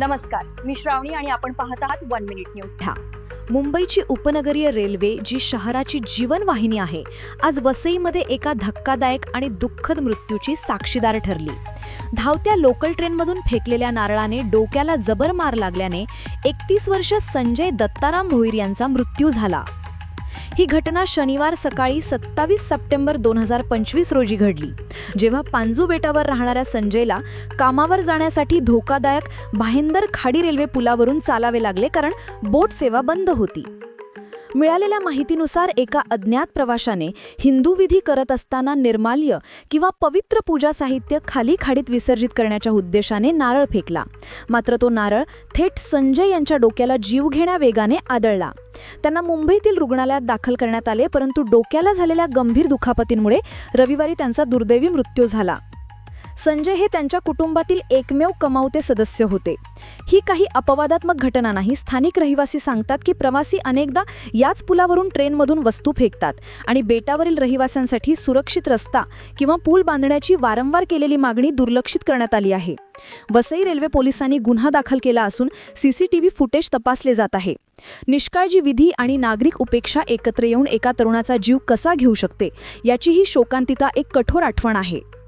नमस्कार मी श्रावणी आणि आपण पाहत आहात वन मिनिट न्यूज मुंबईची उपनगरीय रेल्वे जी शहराची जीवनवाहिनी आहे आज वसईमध्ये एका धक्कादायक आणि दुःखद मृत्यूची साक्षीदार ठरली. धावत्या लोकल ट्रेनमधून फेकलेल्या नारळाने डोक्याला जबर मार लागल्याने एकतीस वर्ष संजय दत्ताराम भोईर यांचा मृत्यू झाला. ही घटना शनिवार सकाळी सत्तावीस सप्टेंबर दोन हजार पंचवीस रोजी घडली. जेव्हा पांजू बेटावर राहणाऱ्या संजयला कामावर जाण्यासाठी धोकादायक भाईंदर खाडी रेल्वे पुलावरून चालावे लागले कारण बोट सेवा बंद होती. मिळालेल्या माहितीनुसार एका अज्ञात प्रवाशाने हिंदू विधी करत असताना निर्माल्य किंवा पवित्र पूजा साहित्य खाली खाडीत विसर्जित करण्याच्या उद्देशाने नारळ फेकला. मात्र तो नारळ थेट संजय यांच्या डोक्याला जीवघेण्या वेगाने आदळला. त्यांना मुंबईतील रुग्णालयात दाखल करण्यात आले परंतु डोक्याला झालेल्या गंभीर दुखापतींमुळे रविवारी त्यांचा दुर्दैवी मृत्यू झाला. संजय हे त्यांच्या कुटुंबातील एकमेव कमावते सदस्य होते. ही काही अपवादात्मक घटना नाही स्थानिक रहिवासी सांगतात की प्रवासी अनेकदा याच पुलावरून ट्रेनमधून वस्तू फेकतात आणि बेटावरील रहिवाशांसाठी सुरक्षित रस्ता किंवा पूल बांधण्याची वारंवार केलेली मागणी दुर्लक्षित करण्यात आली आहे. वसई रेल्वे पोलिसांनी गुन्हा दाखल केला असून सीसीटीव्ही फुटेज तपासले जात आहे. निष्काळजी विधी आणि नागरिक उपेक्षा एकत्र येऊन एका तरुणाचा जीव कसा घेऊ शकते याची ही शोकांतिका एक कठोर आठवण आहे.